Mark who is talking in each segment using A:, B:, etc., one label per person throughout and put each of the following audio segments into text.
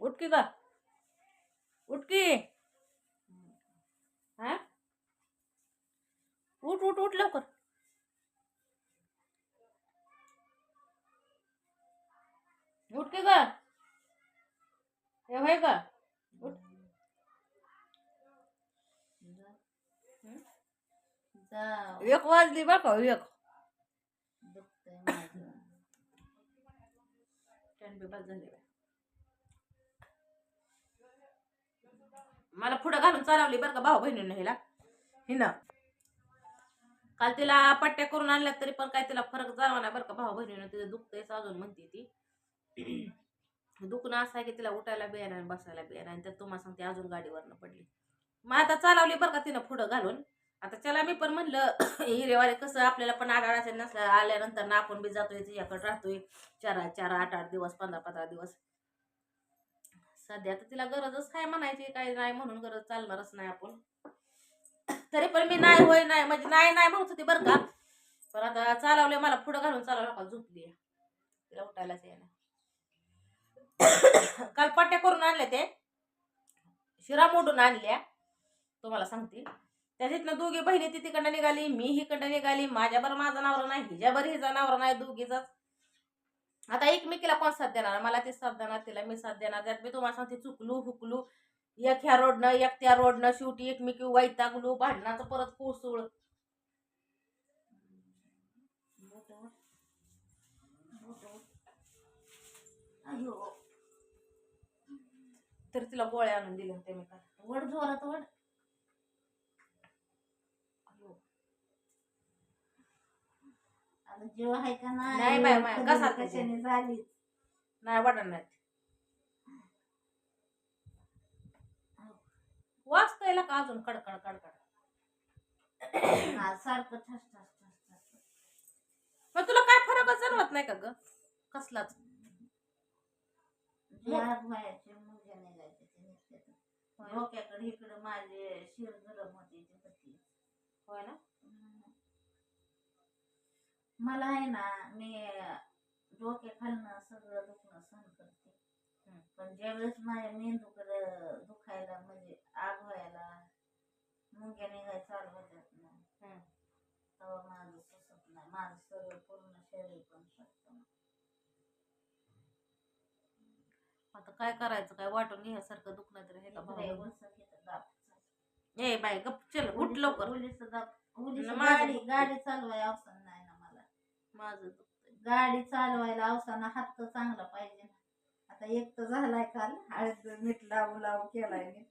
A: उठ की का उठ की हा? उठ उठ उठ लवकर। उठ की का हे का उठ। एक वाजली बा का एक।
B: दुखतंय माझं.
A: टॅन बी बाद झाली. मला पुढं घालून चालवली बरं का भाऊ बहिणीनं हिला. हिनं काल तिला पट्ट्या करून आणल्या तरी पण काय तिला फरक जाणवा नाही बरं का भाऊ बहिणीनं. तिचं दुखतंयच अजून म्हणते ती. दुखणं असं आहे की तिला उठायला बी येणार बसायला बी येणार आणि त्यात तुम्हाला सांगते अजून गाडीवरनं पडली. मग आता चालवली बरं का तिनं पुढं घालून. आता चला मी पण म्हणलं हिरेवाले कसं आपल्याला पण आढळायचं नसलं आल्यानंतर ना आपण बी जातोय तिच्याकडे राहतोय. चार चार आठ आठ दिवस पंधरा पंधरा दिवस. सध्या तर तिला गरजच काय म्हणायची काय नाही म्हणून गरज चालणारच नाही आपण. तरी पण मी नाही होय नाही म्हणजे नाही नाही म्हणत होती बरं का. पण आता चालवले मला पुढं घालून चालवलं का झोपली तिला उठायलाच यायला काल पट्ट्या करून आणल्या ते शिरा मोडून आणल्या. तुम्हाला सांगते. त्या तिथनं दोघी बहिणी ती तिकडनं निघाली मी हिकडनं निघाली. माझ्याबर माझा नवरा नाही हिच्याबर हिचा नवरा नाही दोघीचाच. आता एकमेकीला कोण साथ देणार? मला ती साथ देणार तिला मी साथ देणार. त्यात मी तुम्हाला सांगते चुकलू हुकलू एक ह्या रोडनं एक त्या रोडनं शेवटी एकमेकी वैतागलू भांडणाचं परत कोसळ. तर तिला गोळ्या आणून दिल्या होत्या मी का
B: वड जोरात वड
A: अयो.
B: आता जीव आहे का
A: नाही? बाई, कसा
B: कशाने झाली?
A: नाही वाटत नाही. वाचतोय का अजून? कडकड कडकड.
B: हा, सारखं ठस ठस ठस ठस.
A: मग तुला काय फरकच जाणवत नाही का ग? कसलाच.
B: जे हात व्हायचे मुलगे निघायचे ते निघते डोक्याकडे इकडे माझे शिर गरम होते ते होती
A: होय ना?
B: मला आहे ना मी डोक्या खालनं सगळं दुखणं सहन करते. पण ज्यावेळेस माझ्या मेंदूकडे दुखायला म्हणजे आग व्हायला मुंग्या निघाय चालू होत्यात ना. तेव्हा माझं सुचत नाही. माझं सगळं पूर्ण शरीर पण शकतं
A: आता काय करायचं? काय वाटून घ्यासारखं दुखणं तर हे का ए बाय गप चल उठ लवकर.
B: उलीचं दाब गाडी नाही ना मला
A: माझं दुखतंय.
B: गाडी चालवायला अवसाना हात तर चांगला पाहिजे आता एक तर झालाय काल हळद मीठ लावू लावू केलाय मीठ.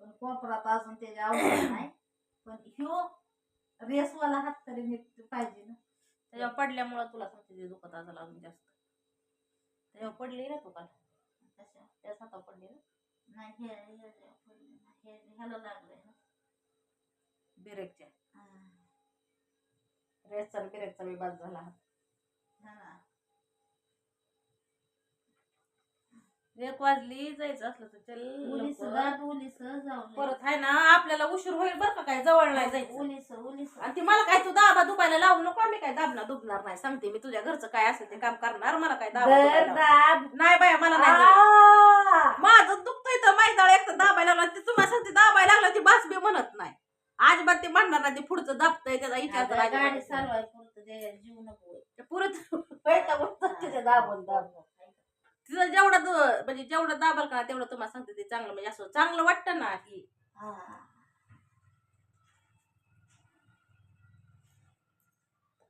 B: पण कोपरात अजून त्याची अवसर नाही. पण ह्यो रेसवाला हात तरी नीट पाहिजे ना.
A: त्याच्यावर पडल्यामुळं तुला सांगते ते दुखत असेल अजून जास्त. त्याच्यावर पडली ना तू काल. त्याच हातावर पडली ना.
B: नाही हे हे- हे- ह्याला लागलंय ना.
A: बिरेकच्या रेसचा बिरेकचा मी बाद झाला
B: हा.
A: एक वाजली जायचं असलं तर चल
B: उलीस. गाठ उलीस जाऊ
A: परत आहे ना आपल्याला उशीर होईल बरं का काय जवळ नाही जायचं
B: उलीस उलीस
A: आणि ती मला काय तू दाबा दुखायला लावू नको मी काय दाबणार दुखणार नाही सांगते मी तुझ्या घरचं काय असेल ते काम करणार मला काय दाबा दुखायला लावू.
B: दाब
A: नाही बाया मला नाही जमत.
B: आ!
A: माझं दुखतंय तर मैदाळ एक तर दाबायला लागला ती तुम्हाला सांगते दाबायला लागला ती बास बी म्हणत अजिबात ते म्हणणार नाही ते पुढचं दाबतंय त्याचा विचार तर अजिबात.
B: चालवाय पुरतं ते जीव नको
A: ते पुरं वैतागून तिथे दाबून दाबून तिथं जेवढं दु- म्हणजे जेवढं दाबल का तेवढं तुम्हाला सांगते ते चांगलं म्हणजे असं चांगलं वाटतं ना की
B: हा.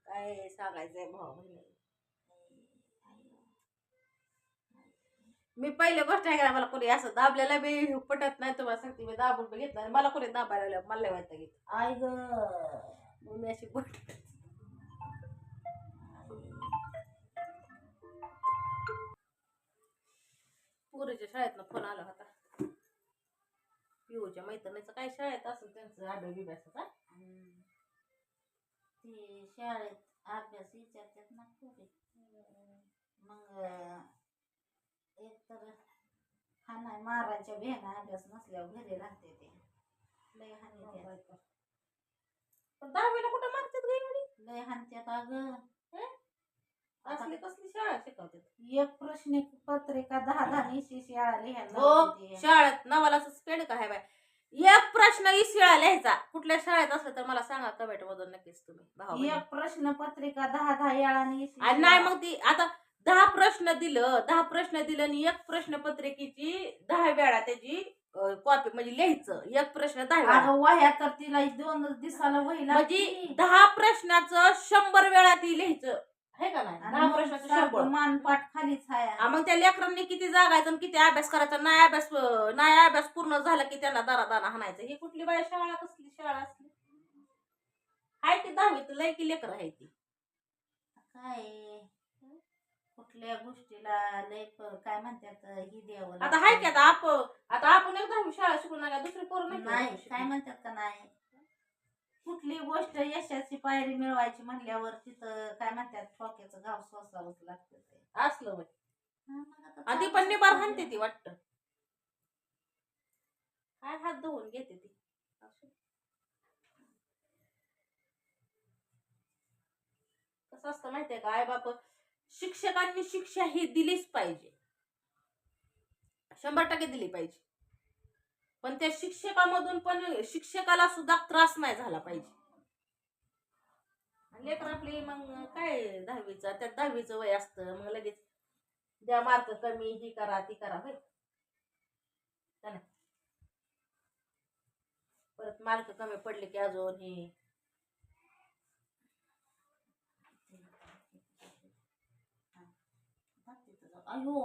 A: काय सांगायचंय भाऊ बहिणी मी पहिली गोष्ट आहे मला कोणी असं दाबलेला बी पटत नाही तुम्हाला सांगते मी दाबून बी नाही मला कोणी दाबायला लागलं, मला वाटतं घेत
B: आई ग.
A: मी अशी गोष्ट पोरीच्या शाळेतनं फोन आला होता. पिऊच्या मैत्रिणीचं काय शाळेत असेल त्यांचं आडवे का
B: ते शाळेत अभ्यास विचारतात ना पोरी. मग तर हा नाही मारायच्या भेना अभ्यास नसल्यावर घरी राहते ते. लय हानी
A: पण दहावीला कुठं मारतात गं एवढी?
B: लय हानत्यात अगं.
A: असली कसली शाळा शिकवते
B: एक प्रश्न पत्रिका दहा दहा निशी शाळा लिहायला
A: हो. शाळेत स्पेड का आहे बाय? एक प्रश्न ई शिळा लिहायचा. कुठल्या शाळेत असलं तर मला सांगा कमेंट मधून नक्कीच तुम्ही.
B: एक प्रश्न पत्रिका दहा दहा
A: आणि नाही मग ती आता दहा प्रश्न दिलं दहा प्रश्न दिलं आणि एक प्रश्न पत्रिकेची दहा वेळा त्याची कॉपी म्हणजे लिहायचं. एक प्रश्न दहा वेळा.
B: अगं वह्या तर तिला दोन दिवसाला वही
A: म्हणजे
B: लागती.
A: दहा प्रश्नाचं शंभर वेळा ती लिहायचं. आहे का नाही?
B: आणि
A: दहा
B: मग
A: प्रश्नाचं
B: सारखं
A: शंभर.
B: मानपाठ खालीच
A: हा,
B: आहे
A: मग त्या लेकरांनी किती जागायचं आणि किती अभ्यास करायचा? नाही अभ्यास नाही अभ्यास पूर्ण झाला की त्यांना दारा दाना हाणायचं. ही कुठली बाय शाळा कसली? शाळा असली. हाय ती दहावीत लय की लेकर आहे ती.
B: काय? कुठल्या गोष्टीला लय प- काय म्हणतात ही द्यावं
A: आता हाय की
B: लागतं.
A: आता आप आता आपण एक दहावी शाळा शिकून नाही का दुसरी पोरं नाही
B: काय? म्हणतात का नाही कुठली गोष्ट यशाची पायरी मिळवायची म्हणल्यावर तिथं काय म्हणतात ठोक्याचं गाव सोसावंच लागतं ते.
A: असलं होय
B: हा, मग आता
A: आणि ती
B: चालूच
A: पण निबार
B: असतं.
A: हाणते ती वाटत काय हात धुवून घेते ती असं. कसं असतं माहितीये का आई बाप शिक्षकांनी शिक्षा ही दिलीच पाहिजे. शंभर टक्के दिली पाहिजे. पण त्या शिक्षकामधून पण शिक्षकाला सुद्धा त्रास नाही झाला पाहिजे. लेकर आपली मग काय दहावीचा? त्यात दहावीचं वय असतं मग लगेच द्या मार्क कमी ही करा ती करा होय? परत मार्क कमी पडले की अजून हे
B: अयो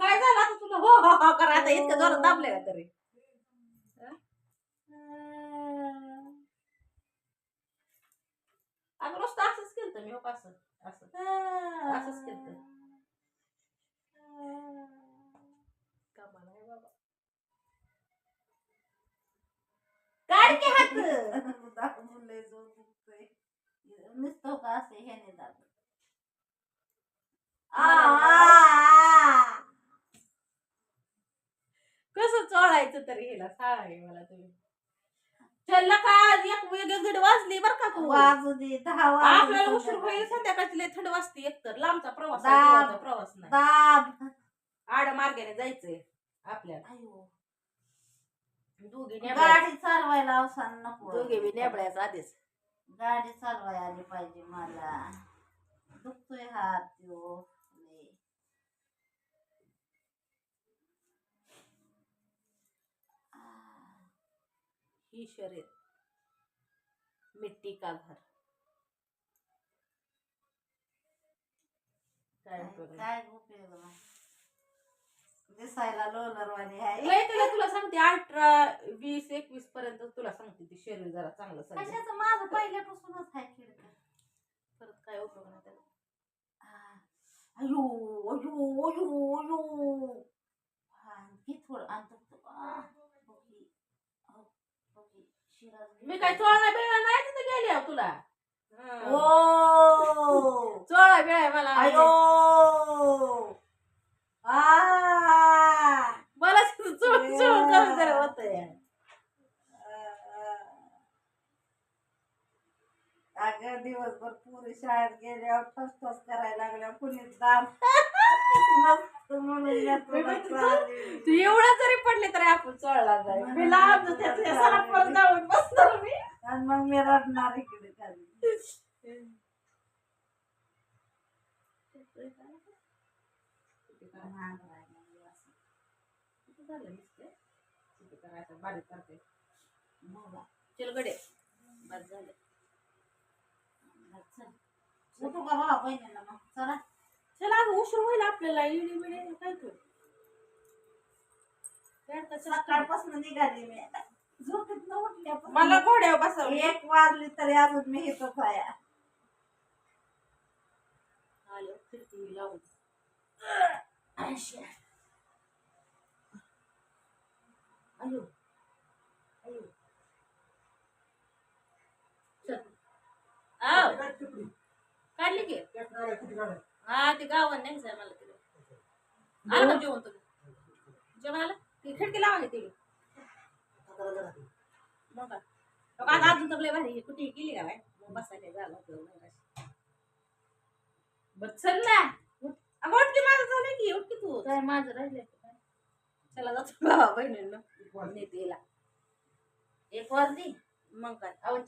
A: काय झालं आता तुला? हो हो हो करा आता इतकं जोरात दाबले का तरी? अगं नुसतं असंच केलं मी हो का असं? असं. असंच केलं कमाल आहे बाबा काढ की हात
B: दाबलंय जो दुखतंय. नुसतं का असे ह्याने
A: आ. कसं चोळायचं तरी हिला सांग मला तुम्ही. चल का? एक वेगळी गड वाजली बर का तू.
B: वाजू दे दहा
A: आपल्याला उशीर होईल
B: संध्याकाळचे.
A: लय थंड वाजते एकतर लांबचा प्रवास आहे,
B: दाब.
A: जवळचा प्रवास नाही.
B: दाब.
A: आड मार्गाने जायचंय आपल्याला.
B: अयो.
A: दोघी नेबळ्या.
B: गाडी चालवायला अवसान नको.
A: दोघे बी नेबळ्याच आधीच.
B: गाडी चालवायला आली पाहिजे मला दुखतोय हात. आ.
A: ही शर्यत मिट्टी का घर काय उपयोग नाही.
B: काय उपयोग नाही दिसायला लोलरवाणी आहे.
A: तुला तुला सांगते अठरा वीस एकवीस पर्यंत तुला सांगते ती शरीर जरा चांगलं चाललं
B: कशाचं? माझं पहिल्यापासूनच आहे खिडक
A: परत काय उपयोग नाही त्याला.
B: अयो अयो अयो अयो. हा, घे थोडं आणि तो- तो- आ, बघी. अहो, बघी. शिरा
A: मी काय चोळा बिळा नाही तिथे गेली अहो तुला? हं.
B: ओ
A: चोळा बिळा मला
B: अयो.
A: मला तिथं चोळ चोळ कमी जरा होत
B: अगं दिवसभर पुरी शाळेत गेल्यावर ठस ठस करायला लागल्या. कुणी दाब मस्त म्हणून या तुला चालेल.
A: तू एवढा जरी पडले तरी आपण चोळला जाईल मी लांब जाऊन बसणार मी
B: आणि मग मी रडणार इकडे खाली. महाग राहिलं असं.
A: किती झालं नुसते? किती करायचं? बारीक करते
B: मग
A: चल गडे बस झालं
B: चल. उठू का बाबा बहिणीला मग चला
A: चला अगं उशीर होईल आपल्याला इडी बिडी काय आता चला.
B: सकाळपासून निघाली मी झोपेत न उठल्यापासून
A: मला घोड्यावर बसवली
B: एक वाजली तरी अजून मी इथंच आहे
A: आलो खिडकी लावून अयो अयो चल आव काढली की हा ते गावात नाही जाय मला तिला आलं का जेवण तुम्ही जेवण आलं ती खिडकी लावा की तिला मग काय? मग आता अजून तर लय भारी कुठे गेली का बाय मग बसायला झालं होतं. बरं चल ना. अगं उठ की माझं झालं की उठ की तू.
B: काय माझं काय?
A: चला जातो. भावा बहिणींना नेतेला
B: एक वाजली?
A: मग काय?
B: अहो